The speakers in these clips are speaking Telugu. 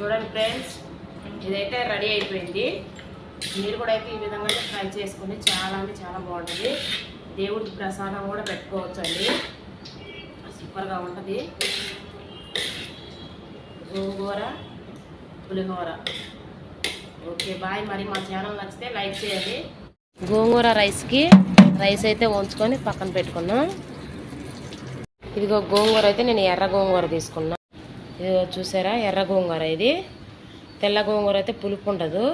చూడండి ఫ్రెండ్స్ ఇదైతే రెడీ అయిపోయింది. మీరు కూడా అయితే ఈ విధంగా ట్రై చేసుకుని చాలా అంటే చాలా బాగుంటుంది. దేవుడికి ప్రసాదం కూడా పెట్టుకోవచ్చు అండి సూపర్గా ఉంటుంది. గోంగూర పులిహోర. Okay bye. మరి మా ఛానల్ నచ్చితే లైక్ చేయండి. గోంగూర రైస్కి రైస్ అయితే ఉంచుకొని పక్కన పెట్టుకున్నాం. ఇదిగో గోంగూర అయితే నేను ఎర్ర గోంగూర తీసుకున్నాను చూసారా? ఎర్ర గోంగూర ఇది. తెల్ల గోంగూర అయితే పులుపు ఉండదు.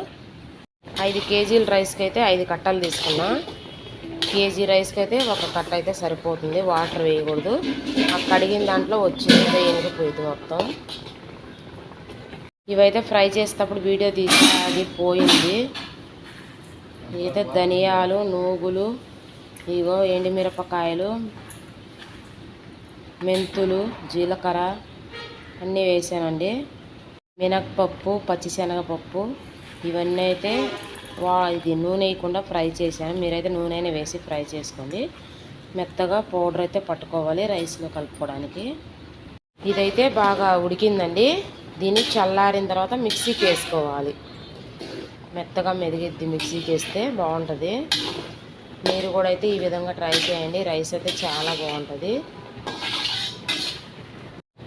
ఐదు కేజీల రైస్కి అయితే ఐదు కట్టలు తీసుకున్నా. కేజీ రైస్కి అయితే ఒక కట్ట అయితే సరిపోతుంది. వాటర్ వేయకూడదు. ఆ కడిగిన దాంట్లో వచ్చింది. ఎనిగిపోయింది మొత్తం. ఇవైతే ఫ్రై చేసేటప్పుడు వీడియో తీసి అది పోయింది. అయితే ధనియాలు నూగులు ఇగో ఎండుమిరపకాయలు మెంతులు జీలకర్ర అన్నీ వేసానండి. మినప్పప్పు పచ్చిశనగపప్పు ఇవన్నీ అయితే వా ఇది నూనె వేయకుండా ఫ్రై చేశాను. మీరైతే నూనె వేసి ఫ్రై చేసుకోండి. మెత్తగా పౌడర్ అయితే పట్టుకోవాలి రైస్లో కలుపుకోవడానికి. ఇదైతే బాగా ఉడికిందండి. దీన్ని చల్లారిన తర్వాత మిక్సీకి వేసుకోవాలి. మెత్తగా మెదిగిద్ది మిక్సీకి వేస్తే బాగుంటుంది. మీరు కూడా అయితే ఈ విధంగా ట్రై చేయండి. రైస్ అయితే చాలా బాగుంటుంది.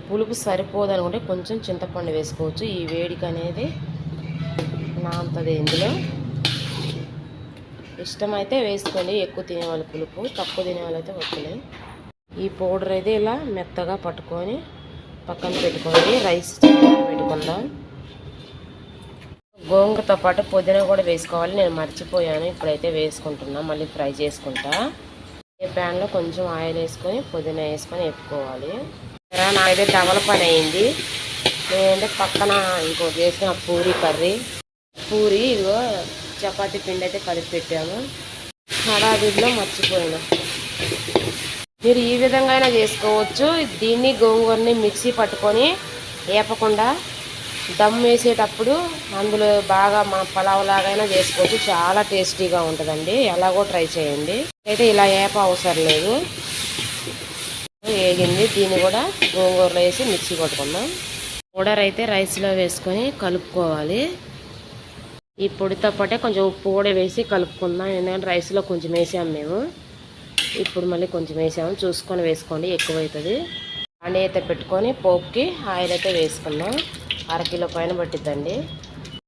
పులుపు సరిపోదు అనుకుంటే కొంచెం చింతపండు వేసుకోవచ్చు. ఈ వేడికి అనేది నాంతది ఇందులో. ఇష్టమైతే వేసుకోండి ఎక్కువ తినేవాళ్ళు పులుపు తక్కువ తినేవాళ్ళు అయితే వద్దులే. ఈ పౌడర్ అయితే ఇలా మెత్తగా పట్టుకొని పక్కన పెట్టుకోండి రైస్ పెట్టుకుందాం. గోంగూరతో పాటు పుదీనా కూడా వేసుకోవాలి. నేను మర్చిపోయాను ఇప్పుడైతే వేసుకుంటున్నా. మళ్ళీ ఫ్రై చేసుకుంటా. ఈ ప్యాన్లో కొంచెం ఆయిల్ వేసుకొని పుదీనా వేసుకొని వేపుకోవాలి. నాదే డబల్ పని అయింది నేనంటే పక్కన ఇంకోటి చేసిన పూరి కర్రీ. పూరి ఇదిగో చపాతీ పిండి అయితే కలిపి పెట్టాము హడాదిలో మర్చిపోయినా. మీరు ఈ విధంగా అయినా చేసుకోవచ్చు. దీన్ని గోంగూరని మిక్సీ పట్టుకొని వేపకుండా దమ్ వేసేటప్పుడు అందులో బాగా మన పలావ్ లాగైనా చేసుకోవచ్చు. చాలా టేస్టీగా ఉంటుందండి. ఎలాగో ట్రై చేయండి. అయితే ఇలా ఏప అవసరం లేదు. వేగింది. దీన్ని కూడా గోంగూరలో వేసి మిక్సీ కొట్టుకుందాం. పౌడర్ అయితే రైస్లో వేసుకొని కలుపుకోవాలి. ఈ పొడితో పాటే కొంచెం ఉప్పు కూడా వేసి కలుపుకుందాం. ఎందుకంటే రైస్లో కొంచెం వేసాము మేము. ఇప్పుడు మళ్ళీ కొంచెం వేసాము. చూసుకొని వేసుకోండి ఎక్కువ అవుతుంది అయితే పెట్టుకొని పోపుకి ఆయిల్ అయితే వేసుకున్నాం అరకిలో పైన పట్టిద్దండి.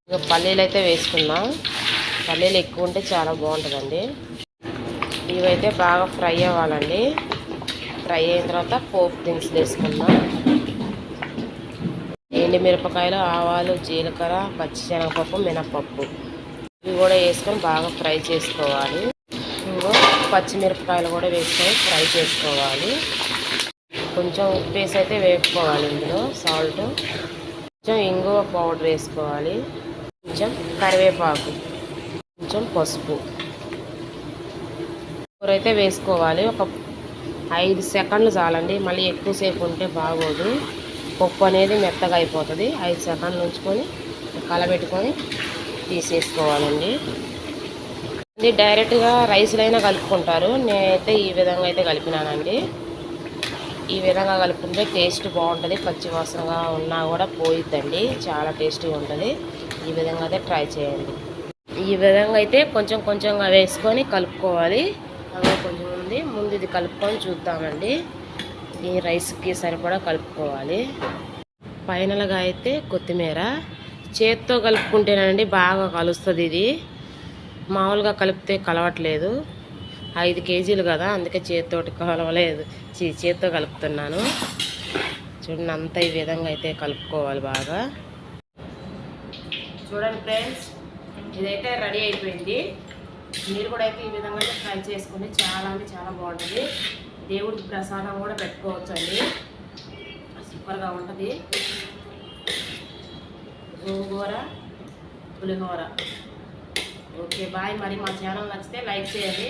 ఇంకా పల్లీలు అయితే వేసుకున్నాం పల్లీలు ఎక్కువ ఉంటే చాలా బాగుంటుందండి. ఇవైతే బాగా ఫ్రై అవ్వాలండి. ఫ్రై అయిన తర్వాత పోపు దినుసులు వేసుకున్నాం ఎండుమిరపకాయలు ఆవాలు జీలకర్ర పచ్చిశనగపప్పు మినపప్పు ఇవి కూడా వేసుకొని బాగా ఫ్రై చేసుకోవాలి. ఇంకో పచ్చిమిరపకాయలు కూడా వేసుకొని ఫ్రై చేసుకోవాలి. కొంచెం ఉప్పు వేసి అయితే వేపుకోవాలి ఇందులో సాల్ట్ కొంచెం ఇంగువ పౌడర్ వేసుకోవాలి. కొంచెం కరివేపాకు కొంచెం పసుపు. కూర అయితే వేసుకోవాలి. ఒక ఐదు సెకండ్లు చాలండి. మళ్ళీ ఎక్కువసేపు ఉంటే బాగోదు. పప్పు అనేది మెత్తగా అయిపోతుంది. ఐదు సెకండ్లు ఉంచుకొని కలబెట్టుకొని తీసేసుకోవాలండి. ఇది డైరెక్ట్గా రైస్లో అయినా కలుపుకుంటారు. నేనైతే ఈ విధంగా అయితే కలిపినానండి. ఈ విధంగా కలుపుకుంటే టేస్ట్ బాగుంటుంది. పచ్చి వాసనగా ఉన్నా కూడా పోయిద్దండి. చాలా టేస్టీగా ఉంటుంది. ఈ విధంగా అయితే ట్రై చేయండి. ఈ విధంగా అయితే కొంచెం కొంచెంగా వేసుకొని కలుపుకోవాలి. అలా కొంచెం ఉంది. ముందు ఇది కలుపుకొని చూద్దామండి. ఈ రైస్కి సరిపడా కలుపుకోవాలి. ఫైనల్గా అయితే కొత్తిమీర. చేత్తో కలుపుకుంటేనండి బాగా కలుస్తుంది ఇది. మామూలుగా కలిపితే కలవట్లేదు. ఐదు కేజీలు కదా అందుకే చేతితోటి కలవలేదు. చీ- చేత్తో కలుపుతున్నాను. చూడండి అంతా ఈ విధంగా అయితే కలుపుకోవాలి బాగా. చూడండి ఫ్రెండ్స్ ఇదైతే రెడీ అయిపోయింది. మీరు కూడా అయితే ఈ విధంగా ట్రై చేసుకుని చాలా అంటే చాలా బాగుంటుంది. దేవుడికి ప్రసాదం కూడా పెట్టుకోవచ్చు అండి సూపర్గా ఉంటుంది. గోంగూర పులిహోర. Okay bye. మరి మా ఛానల్ నచ్చితే లైక్ చేయండి.